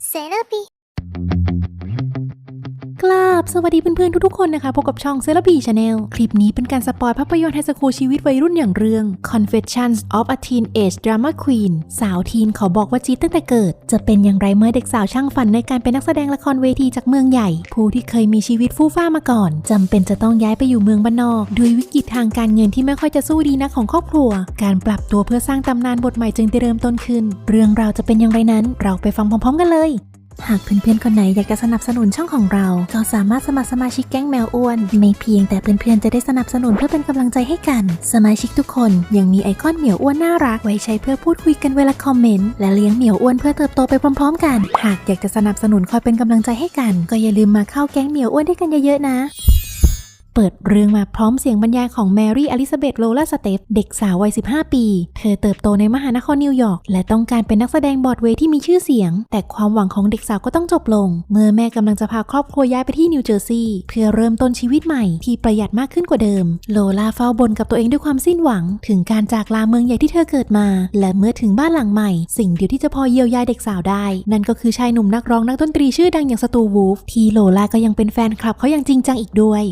Therapy. กราบสวัสดีเพื่อนๆทุกๆคนนะคะพบกับช่องเซ r บีชาแนลคลิปนี้เป็นการสปอยภาพยนตร์ไฮสคูลชีวิตวัยรุ่นอย่างเรื่อง Confessions of a Teenage Drama Queen สาวทีนขอบอกว่าจี๊ดตั้งแต่เกิด จะเป็นอย่างไรเมื่อเด็กสาวช่างฝันในการเป็นนักแสดงละครเวทีจากเมืองใหญ่ ผู้ที่เคยมีชีวิตฟู่ฟ้ามาก่อนจำเป็นจะต้องย้ายไปอยู่เมืองบ้านนอกด้วยวิกฤตทางการเงินที่ไม่ค่อยจะสู้ดีนักของครอบครัว การปรับตัวเพื่อสร้างตำนานบทใหม่จึงได้เริ่มต้นขึ้น เรื่องราวจะเป็นอย่างไรนั้น เราไปฟังพร้อมๆกันเลย หากเพื่อนๆคนไหนอยากจะสนับสนุนช่องของเรา ก็สามารถสมัครสมาชิกแก๊งแมวอ้วน ไม่เพียงแต่เพื่อนๆจะได้สนับสนุนเพื่อเป็นกำลังใจให้กัน สมาชิกทุกคนยังมีไอคอนเหมียวอ้วนน่ารักไว้ใช้เพื่อพูดคุยกันเวลาคอมเมนต์และเลี้ยงเหมียวอ้วนเพื่อเติบโตไปพร้อม ๆ กัน หากอยากจะสนับสนุนคอยเป็นกำลังใจให้กัน ก็อย่าลืมมาเข้าแก๊งเหมียวอ้วนด้วยกันเยอะๆนะ ปิดเรื่องมาพร้อมเสียงบรรยายของแมรี่อลิซาเบธโลลาสเตฟเด็กสาววัย 15 ปี เธอเติบโตในมหานครนิวยอร์กและต้องการเป็นนักแสดงบอร์ดเวย์ที่มีชื่อเสียง แต่ความหวังของเด็กสาวก็ต้องจบลง เมื่อแม่กำลังจะพาครอบครัวย้ายไปที่นิวเจอร์ซีย์เพื่อเริ่มต้นชีวิตใหม่ที่ประหยัดมากขึ้นกว่าเดิม โลลาเฝ้าบนกับตัวเองด้วยความสิ้นหวัง ถึงการจากลาเมืองใหญ่ที่เธอเกิดมา และเมื่อถึงบ้านหลังใหม่ สิ่งเดียวที่จะพอเยียวยาเด็กสาวได้ นั่นก็คือชายหนุ่มนักร้องนักดนตรีชื่อดังอย่างสตูวูฟที่โลลาก็ยังเป็นแฟนคลับเขาอย่างจริงจังอีกด้วย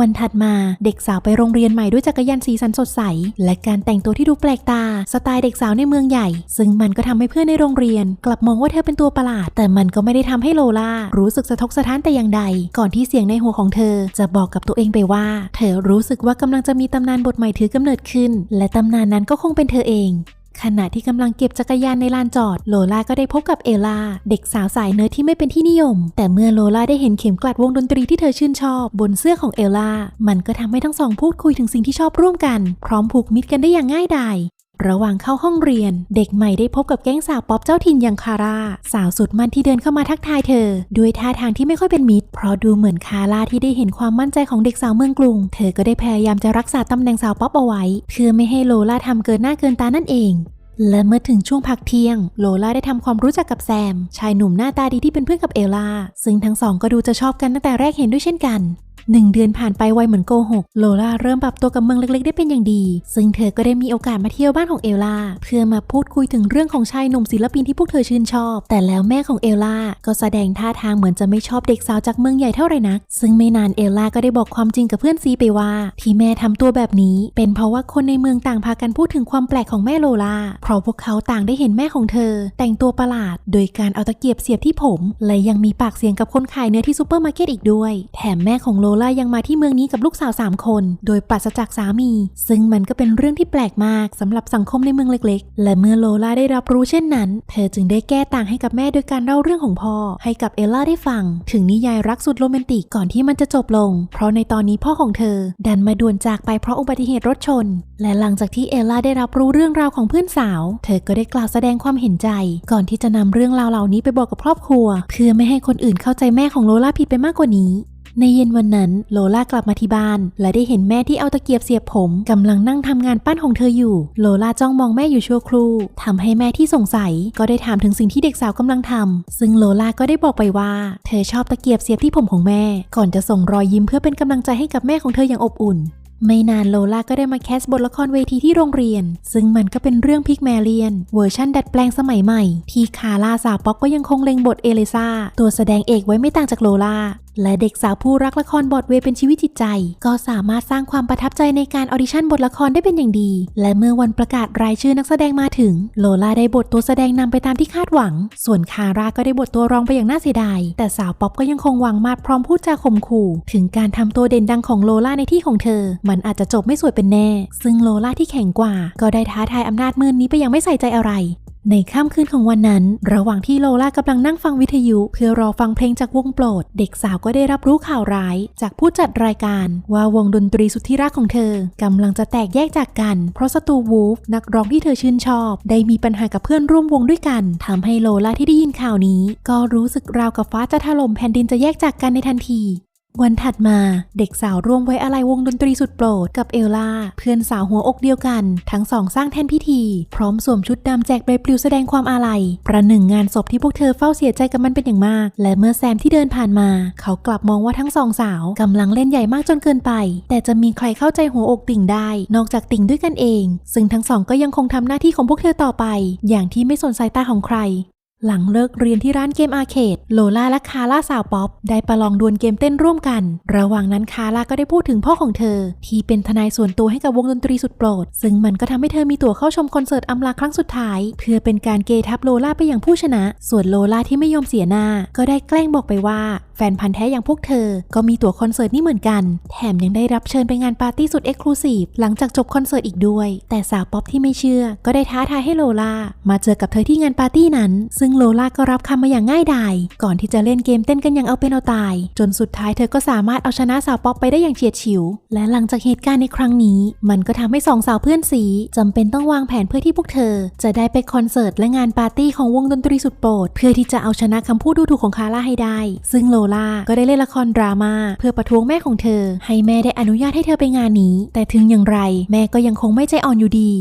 วันถัดมาเด็กสาวไปโรงเรียนใหม่ด้วยจักรยานสีสันสดใส และการแต่งตัวที่ดูแปลกตา สไตล์เด็กสาวในเมืองใหญ่ ซึ่งมันก็ทำให้เพื่อนในโรงเรียน กลับมองว่าเธอเป็นตัวประหลาด แต่มันก็ไม่ได้ทำให้โลล่ารู้สึกสะทกสะท้านแต่อย่างใด ก่อนที่เสียงในหัวของเธอ จะบอกกับตัวเองไปว่า เธอรู้สึกว่ากำลังจะมีตำนานบทใหม่ถือกำเนิดขึ้น และตำนานนั้นก็คงเป็นเธอเอง ขณะที่กำลังเก็บจักรยานในลานจอด โลล่าก็ได้พบกับเอลาเด็กสาวสายเนื้อที่ไม่เป็นที่นิยม แต่เมื่อโลล่าได้เห็นเข็มกลัดวงดนตรีที่เธอชื่นชอบ บนเสื้อของเอลามันก็ทำให้ทั้งสองพูดคุยถึงสิ่งที่ชอบร่วมกัน พร้อมผูกมิตรกันได้อย่างง่ายดาย ระหว่างเข้าห้องเรียน เด็กใหม่ได้พบกับแก๊งสาวป๊อปเจ้าถิ่นอย่างคาร่า สาวสุดมันที่เดินเข้ามาทักทายเธอ ด้วยท่าทางที่ไม่ค่อยเป็นมิตร เพราะดูเหมือนคาร่าที่ได้เห็นความมั่นใจของเด็กสาวเมืองกรุง เธอก็ได้พยายามจะรักษาตำแหน่งสาวป๊อปเอาไว้ เพื่อไม่ให้โลล่าทำเกินหน้าเกินตานั่นเองและเมื่อถึงช่วงพักเที่ยง โลล่าได้ทำความรู้จักกับแซม ชายหนุ่มหน้าตาดีที่เป็นเพื่อนกับเอลล่า ซึ่งทั้งสองก็ดูจะชอบกันตั้งแต่แรกเห็นด้วยเช่นกัน หนึ่งเดือนผ่านไปไวเหมือนโกหก โลล่าเริ่มปรับตัวกับเมืองเล็กๆ ได้เป็นอย่างดี ซึ่งเธอก็ได้มีโอกาสมาเที่ยวบ้านของเอลล่าเพื่อมาพูดคุยถึงเรื่องของชายหนุ่มศิลปินที่พวกเธอชื่นชอบ แต่แล้วแม่ของเอลล่าก็แสดงท่าทางเหมือนจะไม่ชอบเด็กสาวจากเมืองใหญ่เท่าไหร่นัก ซึ่งไม่นานเอลล่าก็ได้บอกความจริงกับเพื่อนซีไปว่า ที่แม่ทำตัวแบบนี้ เป็นเพราะว่าคนในเมืองต่างพากันพูดถึงความแปลกของแม่โลล่าเพราะพวกเขาต่างได้เห็นแม่ของเธอ แต่งตัวประหลาด โดยการเอาตะเกียบเสียบที่ผม และยังมีปากเสียงกับคนขายเนื้อที่ซูเปอร์มาร์เก็ตอีกด้วย แถมแม่ของโลล่ายังมาที่เมืองนี้กับลูกสาว 3 คน โดยปราศจากสามี ซึ่งมันก็เป็นเรื่องที่แปลกมากสำหรับสังคมในเมืองเล็กๆ และเมื่อโลล่าได้รับรู้เช่นนั้น เธอจึงได้แก้ต่างให้กับแม่โดยการเล่าเรื่องของพ่อ ให้กับเอลล่าได้ฟัง ถึงนิยายรักสุดโรแมนติกก่อนที่มันจะจบลง เพราะในตอนนี้พ่อของเธอ ดันมาด่วนจากไปเพราะอุบัติเหตุรถชน และหลังจากที่เอลล่าได้รับรู้เรื่องราวของเพื่อนสาว เธอก็ได้กล่าวแสดงความเห็นใจ ก่อนที่จะนำเรื่องราวเหล่านี้ไปบอกกับครอบครัว เพื่อไม่ให้คนอื่นเข้าใจแม่ของโลล่าผิดไปมากกว่านี้ ในเย็นวันนั้นโลล่ากลับมาที่บ้าน และได้เห็นแม่ที่เอาตะเกียบเสียบผมกำลังนั่งทำงานปั้นของเธออยู่ โลล่าจ้องมองแม่อยู่ชั่วครู่ทำให้แม่ที่สงสัยก็ได้ถามถึงสิ่งที่เด็กสาวกำลังทำซึ่งโลล่าก็ได้บอกไปว่า เธอชอบตะเกียบเสียบที่ผมของแม่ ก่อนจะส่งรอยยิ้มเพื่อเป็นกำลังใจให้กับแม่ของเธออย่างอบอุ่นไม่นานโลล่าก็ได้มาแคสบทละครเวทีที่โรงเรียน ซึ่งมันก็เป็นเรื่องพิกแมเลียน เวอร์ชั่นดัดแปลงสมัยใหม่ ที่คาร่าสาวป๊อกก็ยังคงเล็งบทเอเลซ่าตัวแสดงเอกไว้ไม่ต่างจากโลล่า และเด็กสาวผู้รักละครบอดเวย์เป็นชีวิตจิตใจ ก็สามารถสร้างความประทับใจในการออดิชั่นบทละครได้เป็นอย่างดี และเมื่อวันประกาศรายชื่อนักแสดงมาถึง โลล่าได้บทตัวแสดงนำไปตามที่คาดหวัง ส่วนคาร่าก็ได้บทตัวรองไปอย่างน่าเสียดาย แต่สาวป๊อปก็ยังคงหวังมาดพร้อมพูดจาข่มขู่ ถึงการทำตัวเด่นดังของโลล่าในที่ของเธอ มันอาจจะจบไม่สวยเป็นแน่ ซึ่งโลล่าที่แข็งกว่า ก็ได้ท้าทายอำนาจมืดนี้ไปอย่างไม่ใส่ใจอะไร ในค่ำคืนของวันนั้น ระหว่างที่โลล่ากำลังนั่งฟังวิทยุ เพื่อรอฟังเพลงจากวงโปรด เด็กสาวก็ได้รับรู้ข่าวร้าย จากผู้จัดรายการ ว่าวงดนตรีสุดที่รักของเธอกำลังจะแตกแยกจากกัน เพราะสตูวูฟนักร้องที่เธอชื่นชอบ ได้มีปัญหากับเพื่อนร่วมวงด้วยกันทำให้โลล่าที่ได้ยินข่าวนี้ ก็รู้สึกราวกับฟ้าจะถล่มแผ่นดินจะแยกจากกันในทันที วันถัดมาเด็กสาวร่วมไว้อะไรวงดนตรีสุดโปรดกับเอลล่า เพื่อนสาวหัวอกเดียวกัน ทั้งสองสร้างแท่นพิธี พร้อมสวมชุดดำแจกใบปลิวแสดงความอาลัย ประหนึ่งงานศพที่พวกเธอเฝ้าเสียใจกับมันเป็นอย่างมาก และเมื่อแซมที่เดินผ่านมา เขากลับมองว่าทั้งสองสาวกำลังเล่นใหญ่มากจนเกินไป แต่จะมีใครเข้าใจหัวอกติ่งได้ นอกจากติ่งด้วยกันเอง ซึ่งทั้งสองก็ยังคงทำหน้าที่ของพวกเธอต่อไป อย่างที่ไม่สนสายตาของใคร หลังเลิกเรียนที่ร้านเกมอาร์เคดโลล่าและคาร่าสาวป๊อป ได้ประลองดวลเกมเต้นร่วมกัน ระหว่างนั้นคาร่าก็ได้พูดถึงพ่อของเธอ ที่เป็นทนายส่วนตัวให้กับวงดนตรีสุดโปรด ซึ่งมันก็ทำให้เธอมีตั๋วเข้าชมคอนเสิร์ตอำลาครั้งสุดท้าย เพื่อเป็นการเกทับโลล่าไปอย่างผู้ชนะ ส่วนโลล่าที่ไม่ยอมเสียหน้า ก็ได้แกล้งบอกไปว่าแฟนพันธ์แท้อย่างพวกเธอ ก็มีตั๋วคอนเสิร์ตนี่เหมือนกัน แถมยังได้รับเชิญไปงานปาร์ตี้สุดเอ็กซ์คลูซีฟหลังจากจบคอนเสิร์ตอีกด้วย แต่สาวป๊อปที่ไม่เชื่อ ก็ได้ท้าทายให้โลล่ามาเจอกับเธอที่งานปาร์ตี้นั้น ซึ่งโลล่าก็รับคำมาอย่างง่ายดาย ก่อนที่จะเล่นเกมเต้นกันอย่างเอาเป็นเอาตาย จนสุดท้ายเธอก็สามารถเอาชนะสาวป๊อปไปได้อย่างเฉียดฉิว และหลังจากเหตุการณ์ในครั้งนี้ มันก็ทำให้สองสาวเพื่อนสีจำเป็นต้องวางแผนเพื่อที่พวกเธอ จะได้ไปคอนเสิร์ตและงานปาร์ตี้ของวงดนตรีสุดโปรดเพื่อที่จะเอาชนะคำพูดดูถูกของคาร่าให้ได้ ซึ่งโลล่าก็ได้เล่นละครดราม่าเพื่อประท้วงแม่ของเธอ ให้แม่ได้อนุญาตให้เธอไปงานนี้ แต่ถึงอย่างไร แม่ก็ยังคงไม่ใจอ่อนอยู่ดี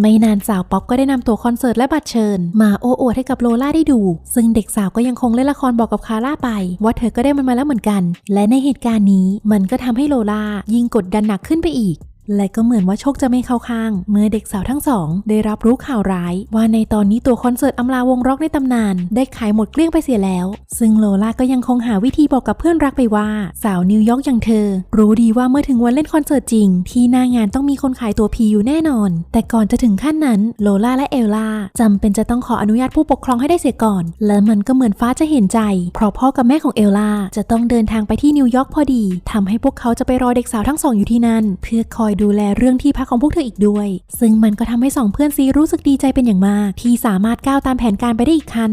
ไม่นานสาวป๊อปก็ได้นำตัวคอนเสิร์ตและบัตรเชิญ มาโอ้อวดให้กับโลล่าได้ดู ซึ่งเด็กสาวก็ยังคงเล่นละครบอกกับคาร่าไป ว่าเธอก็ได้มันมาแล้วเหมือนกัน และในเหตุการณ์นี้มันก็ทำให้โลล่ายิ่งกดดันหนักขึ้นไปอีก และก็เหมือนว่าโชคจะไม่เข้าข้าง เมื่อเด็กสาวทั้งสอง ได้รับรู้ข่าวร้าย ว่าในตอนนี้ตัวคอนเสิร์ตอำลาวงร็อกในตำนาน ได้ขายหมดเกลี้ยงไปเสียแล้ว ซึ่งโลล่าก็ยังคงหาวิธีบอกกับเพื่อนรักไปว่า สาวนิวยอร์กอย่างเธอ รู้ดีว่าเมื่อถึงวันเล่นคอนเสิร์ตจริง ที่หน้างานต้องมีคนขายตัวพีอยู่แน่นอน แต่ก่อนจะถึงขั้นนั้นโลล่าและเอลล่าจำเป็นจะต้องขออนุญาตผู้ปกครองให้ได้เสียก่อน และมันก็เหมือนฟ้าจะเห็นใจ เพราะพ่อกับแม่ของเอลล่าจะต้องเดินทางไปที่นิวยอร์กพอดีทำให้พวกเขาจะไปรอเด็กสาวทั้งสองอยู่ที่นั่น เพื่อคอยดูแลเรื่องที่พักของพวกเธออีกด้วย ซึ่งมันก็ทำให้สองเพื่อนซีรู้สึกดีใจเป็นอย่างมาก ที่สามารถก้าวตามแผนการไปได้อีกขั้น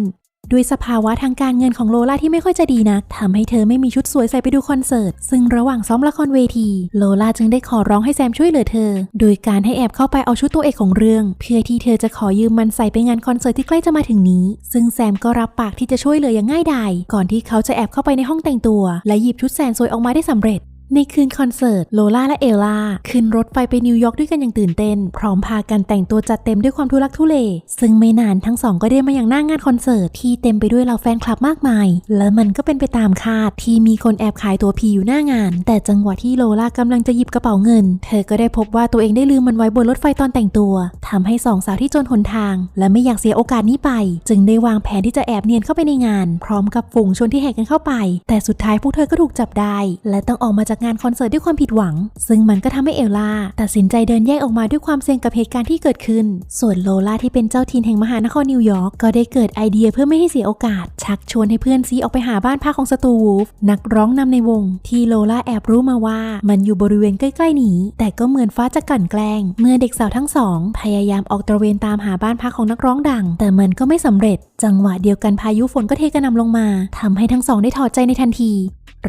ด้วยสภาวะทางการเงินของโลล่าที่ไม่ค่อยจะดีนักทำให้เธอไม่มีชุดสวยใส่ไปดูคอนเสิร์ต ซึ่งระหว่างซ้อมละครเวที โลล่าจึงได้ขอร้องให้แซมช่วยเหลือเธอ โดยการให้แอบเข้าไปเอาชุดตัวเอกของเรื่อง เพื่อที่เธอจะขอยืมมันใส่ไปงานคอนเสิร์ตที่ใกล้จะมาถึงนี้ ซึ่งแซมก็รับปากที่จะช่วยเหลืออย่างง่ายดาย ก่อนที่เขาจะแอบเข้าไปในห้องแต่งตัว และหยิบชุดแสนสวยออกมาได้สำเร็จ ในคืนคอนเสิร์ตโลล่าและเอลล่าขึ้นรถไฟไปนิวยอร์กด้วยกันอย่างตื่นเต้น พร้อมพากันแต่งตัวจัดเต็มด้วยความทุลักทุเล ซึ่งไม่นานทั้งสองก็ได้มาอย่างหน้างงานคอนเสิร์ตที่เต็มไปด้วยเหล่าแฟนคลับมากมาย และมันก็เป็นไปตามคาดที่มีคนแอบขายตัวพีอยู่หน้างาน แต่จังหวะที่โลล่ากำลังจะหยิบกระเป๋าเงิน เธอก็ได้พบว่าตัวเองได้ลืมมันไว้บนรถไฟตอนแต่งตัวทำให้สองสาวที่จนหนทาง และไม่อยากเสียโอกาสนี้ไป จึงได้วางแผนที่จะแอบเนียนเข้าไปในงาน พร้อมกับฝูงชนที่แหกกันเข้าไป แต่สุดท้ายพวกเธอก็ถูกจับได้ และต้องออกมาจากงานคอนเสิร์ตด้วยความผิดหวัง ซึ่งมันก็ทำให้เอลล่าตัดสินใจเดินแยกออกมาด้วยความเซ็งกับเหตุการณ์ที่เกิดขึ้น ส่วนโลล่าที่เป็นเจ้าถิ่นแห่งมหานครนิวยอร์กก็ได้เกิดไอเดียเพื่อไม่ให้เสียโอกาส ชักชวนให้เพื่อนซีออกไปหาบ้านพักของสตูวูฟนักร้องนำในวง ที่โลล่าแอบรู้มาว่า มันอยู่บริเวณใกล้ ๆ นี้ แต่ก็เหมือนฟ้าจะกลั่นแกล้ง เมื่อเด็กสาวทั้งสอง พยายามออกตระเวนตามหาบ้านพักของนักร้องดัง แต่มันก็ไม่สำเร็จ จังหวะเดียวกันพายุฝนก็เทกระหน่ำลงมาทำให้ทั้งสองได้ถอดใจในทันที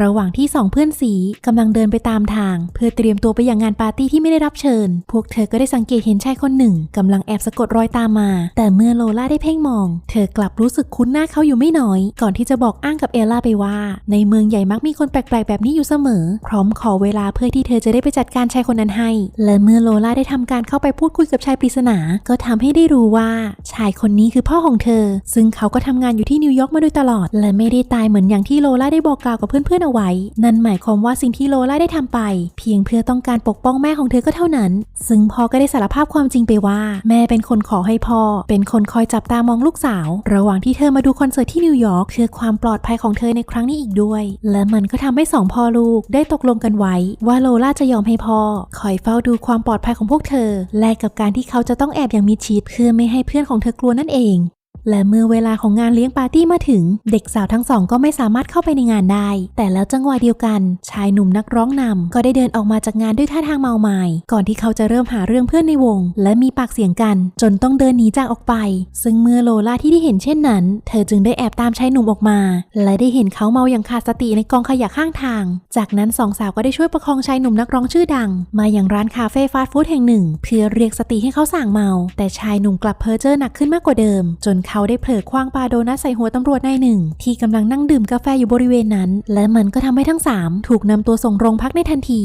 ระหว่างที่สองเพื่อนสีกำลังเดินไปตามทาง เพื่อเตรียมตัวไปยังงานปาร์ตี้ที่ไม่ได้รับเชิญ พวกเธอก็ได้สังเกตเห็นชายคนหนึ่งกำลังแอบสะกดรอยตามมา แต่เมื่อโลล่าได้เพ่งมอง เธอกลับรู้สึกคุ้นหน้าเขาอยู่ไม่น้อย ก่อนที่จะบอกอ้างกับเอลล่าไปว่า ในเมืองใหญ่มักมีคนแปลกๆแบบนี้อยู่เสมอ พร้อมขอเวลาเพื่อที่เธอจะได้ไปจัดการชายคนนั้นให้ และเมื่อโลล่าได้ทำการเข้าไปพูดคุยกับชายปริศนา ก็ทำให้ได้รู้ว่า ชายคนนี้คือพ่อของเธอ ซึ่งเขาก็ทำงานอยู่ที่นิวยอร์กมาโดยตลอด และไม่ได้ตายเหมือนอย่างที่โลล่าได้บอกกล่าวกับเพื่อนๆเอาไว้ นั่นหมายความว่าสิ่งที่โลล่าได้ทำไป เพียงเพื่อต้องการปกป้องแม่ของเธอก็เท่านั้น ซึ่งพ่อก็ได้สารภาพความจริงไปว่า แม่เป็นคนขอให้พ่อ เป็นคนคอยจับตามองลูกสาว ระหว่างที่เธอมาดูคอนเสิร์ตที่นิวยอร์กเพื่อความปลอดภัยของเธอในครั้งนี้อีกด้วย และมันก็ทำให้สองพ่อลูกได้ตกลงกันไว้ ว่าโลล่าจะยอมให้พ่อ คอยเฝ้าดูความปลอดภัยของพวกเธอ แลกกับการที่เขาจะต้องแอบอย่างมิดชิดเพื่อไม่ให้เพื่อนของเธอกลัวนั่นเอง และเมื่อเวลาของงานเลี้ยงปาร์ตี้มาถึง เด็กสาวทั้งสองก็ไม่สามารถเข้าไปในงานได้ แต่แล้วจังหวะเดียวกัน ชายหนุ่มนักร้องนำก็ได้เดินออกมาจากงานด้วยท่าทางเมาไมา้ก่อนที่เขาจะเริ่มหาเรื่องเพื่อนในวง และมีปากเสียงกัน จนต้องเดินหนีจากออกไป ซึ่งเมื่อโลล่าที่ได้เห็นเช่นนั้น เธอจึงได้แอบตามชายหนุ่มออกมา และได้เห็นเขาเมาอย่างขาดสติในกองขยะข้างทาง จากนั้นสองสาวก็ได้ช่วยประคองชายหนุ่มนักร้องชื่อดัง มาอย่างร้านคาเฟ่ฟาสต์ฟู้ดแห่งหนึ่ง เพื่อเรียกสติให้เขาสั่งเมา แต่ชายหนุ่มกลับเพ้อเจ้อหนักขึ้นมากกว่าเดิม จนเขาได้เผลอคว้างปาโดนัทใส่หัวตำรวจนายหนึ่ง ที่กำลังนั่งดื่มกาแฟอยู่บริเวณนั้น และมันก็ทำให้ทั้งสามถูกนำตัวส่งโรงพักในทันที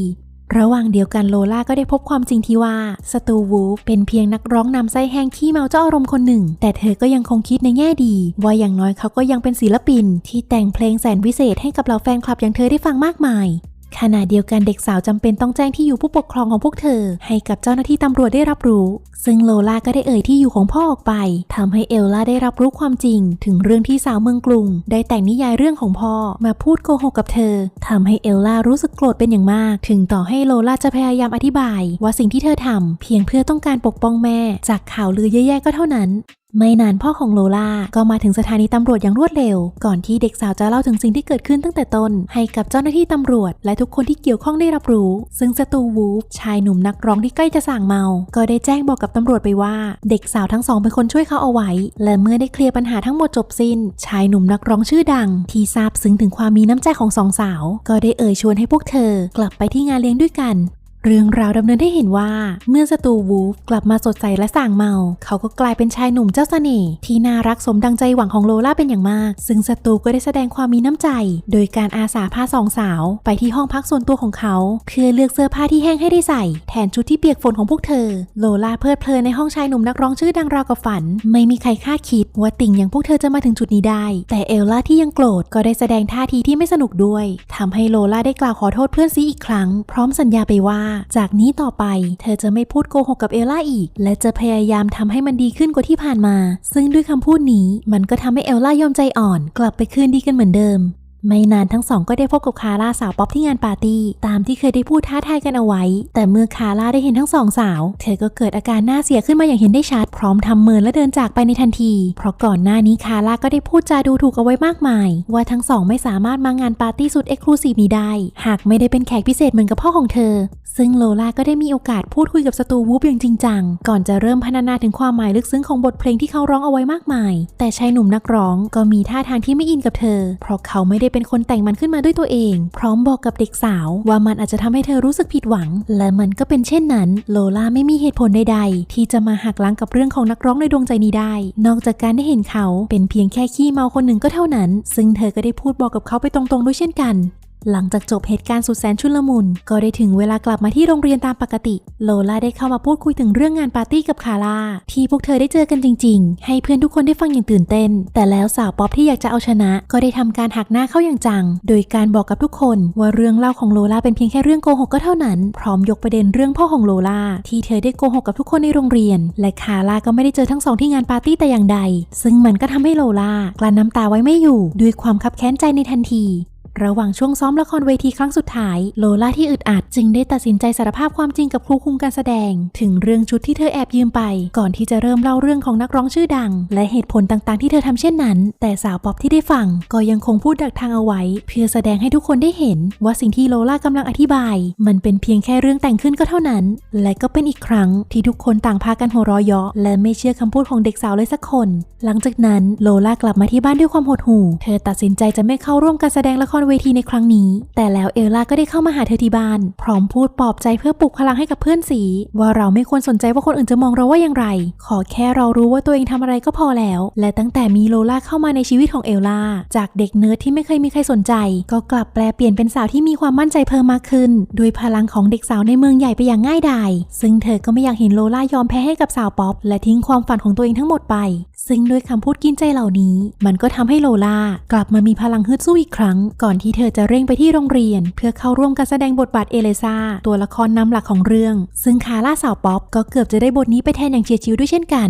ระหว่างเดียวกันโลล่าก็ได้พบความจริงที่ว่าสตูวูฟเป็นเพียงนักร้องนำไส้แห้งขี้เมาเจ้าอารมณ์คนหนึ่ง แต่เธอก็ยังคงคิดในแง่ดี ว่าอย่างน้อยเขาก็ยังเป็นศิลปิน ที่แต่งเพลงแสนวิเศษให้กับเหล่าแฟนคลับอย่างเธอได้ฟังมากมาย ขณะเดียวกันเด็กสาวจำเป็นต้องแจ้งที่อยู่ผู้ปกครองของพวกเธอ ให้กับเจ้าหน้าที่ตำรวจได้รับรู้ ซึ่งโลลาก็ได้เอ่ยที่อยู่ของพ่อออกไปทำให้เอลล่าได้รับรู้ความจริง ถึงเรื่องที่สาวเมืองกรุง ได้แต่งนิยายเรื่องของพ่อมาพูดโกหกกับเธอทำให้เอลล่ารู้สึกโกรธเป็นอย่างมาก ถึงต่อให้โลล่าจะพยายามอธิบาย ว่าสิ่งที่เธอทำเพียงเพื่อต้องการปกป้องแม่ จากข่าวลือแย่ๆก็เท่านั้น ไม่นานพ่อของโลล่าก็มาถึงสถานีตำรวจอย่างรวดเร็ว ก่อนที่เด็กสาวจะเล่าถึงสิ่งที่เกิดขึ้นตั้งแต่ต้น ให้กับเจ้าหน้าที่ตำรวจ และทุกคนที่เกี่ยวข้องได้รับรู้ ซึ่งสตูวูฟชายหนุ่มนักร้องที่ใกล้จะสั่งเมา ก็ได้แจ้งบอกกับตำรวจไปว่า เด็กสาวทั้งสองเป็นคนช่วยเขาเอาไว้ และเมื่อได้เคลียร์ปัญหาทั้งหมดจบสิ้น ชายหนุ่มนักร้องชื่อดัง ที่ทราบซึ้งถึงความมีน้ำใจของสองสาว ก็ได้เอ่ยชวนให้พวกเธอกลับไปที่งานเลี้ยงด้วยกัน เรื่องราวดำเนินให้เห็นว่า เมื่อสตูวูฟกลับมาสดใสและส่างเมา เขาก็กลายเป็นชายหนุ่มเจ้าเสน่ห์ที่น่ารักสมดังใจหวังของโลล่าเป็นอย่างมาก ซึ่งสตูก็ได้แสดงความมีน้ำใจ โดยการอาสาพาสองสาว ไปที่ห้องพักส่วนตัวของเขา เพื่อเลือกเสื้อผ้าที่แห้งให้ได้ใส่ แทนชุดที่เปียกฝนของพวกเธอ โลล่าเพลิดเพลินในห้องชายหนุ่มนักร้องชื่อดังราวกับฝัน ไม่มีใครคาดคิดว่าติ่งอย่างพวกเธอจะมาถึงจุดนี้ได้ แต่เอลล่าที่ยังโกรธก็ได้แสดงท่าทีที่ไม่สนุกด้วยทำให้โลล่าได้กล่าวขอโทษเพื่อนซีอีกครั้ง พร้อมสัญญาไปว่าจากนี้ต่อไป เธอจะไม่พูดโกหกกับเอลล่าอีก และจะพยายามทำให้มันดีขึ้นกว่าที่ผ่านมา ซึ่งด้วยคำพูดนี้มันก็ทำให้เอลล่ายอมใจอ่อน กลับไปคืนดีกันเหมือนเดิม ไม่นานทั้งสองก็ได้พบกับคาร่าสาวป๊อปที่งานปาร์ตี้ตามที่เคยได้พูดท้าทายกันเอาไว้ แต่เมื่อคาร่าได้เห็นทั้งสองสาว เธอก็เกิดอาการหน้าเสียขึ้นมาอย่างเห็นได้ชัด พร้อมทำเมินและเดินจากไปในทันที เพราะก่อนหน้านี้คาร่าก็ได้พูดจาดูถูกเอาไว้มากมาย ว่าทั้งสองไม่สามารถมางานปาร์ตี้สุดเอ็กซ์คลูซีฟนี้ได้ หากไม่ได้เป็นแขกพิเศษเหมือนกับพ่อของเธอ ซึ่งโลล่าก็ได้มีโอกาสพูดคุยกับสตูวูฟอย่างจริงจังก่อนจะเริ่มพรรณนาถึงความหมายลึกซึ้งของบทเพลงที่เขาร้องเอาไว้มากมาย แต่ชายหนุ่มนักร้องก็มีท่าทางที่ไม่อินกับเธอ เพราะเขาไม่ได้เป็นคนแต่งมันขึ้นมาด้วยตัวเอง พร้อมบอกกับเด็กสาวว่ามันอาจจะทำให้เธอรู้สึกผิดหวัง และมันก็เป็นเช่นนั้น โลล่าไม่มีเหตุผลใดๆ ที่จะมาหักล้างกับเรื่องของนักร้องในดวงใจนี้ได้ นอกจากการได้เห็นเขาเป็นเพียงแค่ขี้เมาคนหนึ่งก็เท่านั้น ซึ่งเธอก็ได้พูดบอกกับเขาไปตรงๆด้วยเช่นกัน หลังจากจบเหตุการณ์สุดแสนชุลมุน ก็ได้ถึงเวลากลับมาที่โรงเรียนตามปกติ โลล่าได้เข้ามาพูดคุยถึงเรื่องงานปาร์ตี้กับคาร่า ที่พวกเธอได้เจอกันจริง ๆ ให้เพื่อนทุกคนได้ฟังอย่างตื่นเต้น แต่แล้วสาวป๊อปที่อยากจะเอาชนะ ก็ได้ทำการหักหน้าเข้าอย่างจัง โดยการบอกกับทุกคนว่าเรื่องเล่าของโลล่าเป็นเพียงแค่เรื่องโกหกก็เท่านั้น พร้อมยกประเด็นเรื่องพ่อของโลล่าที่เธอได้โกหกกับทุกคนในโรงเรียน และคาร่าก็ไม่ได้เจอทั้งสองที่งานปาร์ตี้แต่อย่างใด ซึ่งมันก็ทำให้โลล่ากลั้นน้ำตาไว้ไม่อยู่ ด้วยความคับแค้นใจในทันที ระหว่างช่วงซ้อมละครเวทีครั้งสุดท้าย โลล่าที่อึดอัดจึงได้ตัดสินใจสารภาพความจริงกับครูคุมการแสดง ถึงเรื่องชุดที่เธอแอบยืมไป ก่อนที่จะเริ่มเล่าเรื่องของนักร้องชื่อดัง และเหตุผลต่างๆที่เธอทำเช่นนั้น แต่สาวป๊อปที่ได้ฟัง ก็ยังคงพูดดักทางเอาไว้ เพื่อแสดงให้ทุกคนได้เห็น ว่าสิ่งที่โลล่ากำลังอธิบาย มันเป็นเพียงแค่เรื่องแต่งขึ้นก็เท่านั้น และก็เป็นอีกครั้งที่ทุกคนต่างพากันหัวเราะเยาะและไม่เชื่อคำพูดของเด็กสาวเลยสักคน หลังจากนั้นโลล่ากลับมาที่บ้านด้วยความหดหู่ เธอตัดสินใจจะไม่เข้าร่วมการแสดงละครเวทีในครั้งนี้ แต่แล้วเอลล่าก็ได้เข้ามาหาเธอที่บ้าน พร้อมพูดปลอบใจเพื่อปลุกพลังให้กับเพื่อนสี ว่าเราไม่ควรสนใจว่าคนอื่นจะมองเราว่าอย่างไร ขอแค่เรารู้ว่าตัวเองทำอะไรก็พอแล้ว และตั้งแต่มีโลล่าเข้ามาในชีวิตของเอลล่าจากเด็กเนิร์ดที่ไม่เคยมีใครสนใจ ก็กลับแปลเปลี่ยนเป็นสาวที่มีความมั่นใจเพิ่มมากขึ้นด้วยพลังของเด็กสาวในเมืองใหญ่ไปอย่างง่ายดายซึ่งเธอก็ไม่อยากเห็นโลล่ายอมแพ้ให้กับสาวป๊อปและทิ้งความฝันของตัวเองทั้งหมดไป ซึ่งด้วยคำพูดกินใจเหล่านี้ มันก็ทำให้โลล่ากลับมามีพลังฮึดสู้อีกครั้งก่อนอนที่เธอจะเร่งไปที่โรงเรียน เพื่อเข้าร่วมการแสดงบทบาทเอเลซาตัวละครนำหลักของเรื่อง ซึ่งคาร่าสาวป๊อปก็เกือบจะได้บทนี้ไปแทนอย่างเฉียดฉิวด้วยเช่นกัน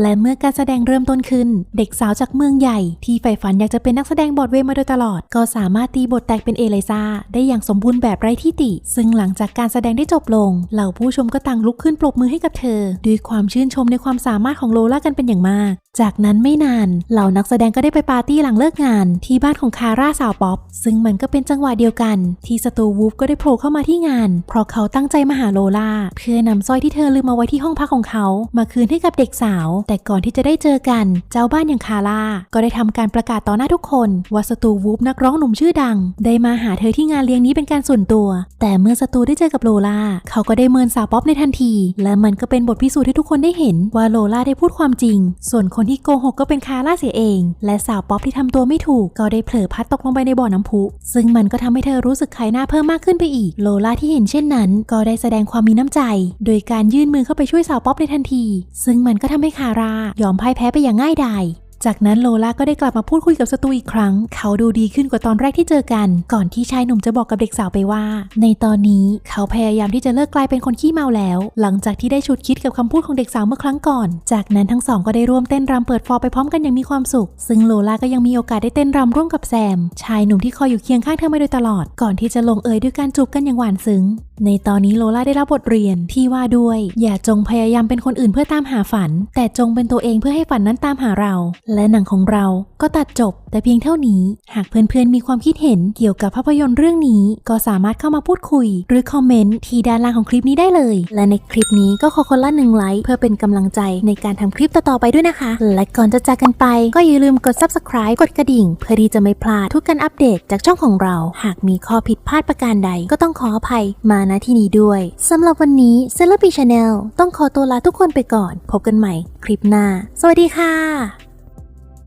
และเมื่อการแสดงเริ่มต้นขึ้น เด็กสาวจากเมืองใหญ่ ที่ใฝ่ฝันอยากจะเป็นนักแสดงบอดเวย์มาโดยตลอด ก็สามารถตีบทแตกเป็นเอเลซาได้อย่างสมบูรณ์แบบไร้ที่ติ ซึ่งหลังจากการแสดงได้จบลง เหล่าผู้ชมก็ต่างลุกขึ้นปรบมือให้กับเธอ ด้วยความชื่นชมในความสามารถของโลล่ากันเป็นอย่างมาก จากนั้นไม่นานเหล่านักแสดงก็ได้ไปปาร์ตี้หลังเลิกงาน ที่บ้านของคาร่าสาวป๊อป ซึ่งมันก็เป็นจังหวะเดียวกัน ที่สตูวูฟก็ได้โผล่เข้ามาที่งาน เพราะเขาตั้งใจมาหาโลล่าเพื่อนำสร้อยที่เธอลืมมาไว้ที่ห้องพักของเขา มาคืนให้กับเด็กสาว แต่ก่อนที่จะได้เจอกัน เจ้าบ้านอย่างคาร่าก็ได้ทำการประกาศต่อหน้าทุกคนว่าสตูวูฟนักร้องหนุ่มชื่อดัง ได้มาหาเธอที่งานเลี้ยงนี้เป็นการส่วนตัว แต่เมื่อสตูได้เจอกับโลล่าเขาก็ได้เมินสาวป๊อปในทันที และมันก็เป็นบทพิสูจน์ให้ทุกคนได้เห็นว่าโลล่าได้พูดความจริง ส่วนคนที่โกหกก็เป็นคาร่าเสียเอง และสาวป๊อปที่ทำตัวไม่ถูกก็ได้เผลอพัดตกลงไปในบ่อน้ำพุ ซึ่งมันก็ทำให้เธอรู้สึกขายหน้าเพิ่มมากขึ้นไปอีก โลล่าที่เห็นเช่นนั้น ก็ได้แสดงความมีน้ำใจ โดยการยื่นมือเข้าไปช่วยสาวป๊อปในทันที ซึ่งมันก็ทำให้คาร่ายอมพ่ายแพ้ไปอย่างง่ายดาย จากนั้นโลล่าก็ได้กลับมาพูดคุยกับสตูอีกครั้ง เขาดูดีขึ้นกว่าตอนแรกที่เจอกัน ก่อนที่ชายหนุ่มจะบอกกับเด็กสาวไปว่า ในตอนนี้เขาพยายามที่จะเลิกกลายเป็นคนขี้เมาแล้ว หลังจากที่ได้ฉุดคิดกับคำพูดของเด็กสาวเมื่อครั้งก่อน จากนั้นทั้งสองก็ได้ร่วมเต้นรำเปิดฟอร์ไปพร้อมกันอย่างมีความสุข ซึ่งโลล่าก็ยังมีโอกาสได้เต้นรำร่วมกับแซม ชายหนุ่มที่คอยอยู่เคียงข้างเธอมาโดยตลอด ก่อนที่จะลงเอยด้วยการจูบกันอย่างหวานซึ้ง ในตอนนี้โลล่าได้รับบทเรียนที่ว่าด้วย อย่าจงพยายามเป็นคนอื่นเพื่อตามหาฝัน แต่จงเป็นตัวเองเพื่อให้ฝันนั้นตามหาเรา และหนังของเราก็ตัดจบ แต่เพียงเท่านี้ หากเพื่อนๆมีความคิดเห็นเกี่ยวกับภาพยนตร์เรื่องนี้ ก็สามารถเข้ามาพูดคุย หรือคอมเมนต์ที่ด้านล่างของคลิปนี้ได้เลย และในคลิปนี้ก็ขอคนละหนึ่งไลค์เพื่อเป็นกำลังใจในการทำคลิปต่อๆไปด้วยนะคะ และก่อนจะจากกันไป ก็อย่าลืมกด subscribe กดกระดิ่ง เพื่อที่จะไม่พลาดทุกการอัปเดตจากช่องของเรา หากมีข้อผิดพลาดประการใด ก็ต้องขออภัยมาณที่นี้ด้วยสำหรับวันนี้เซเลปีชาแนลต้องขอตัวลาทุกคนไปก่อน พบกันใหม่คลิปหน้า สวัสดีค่ะ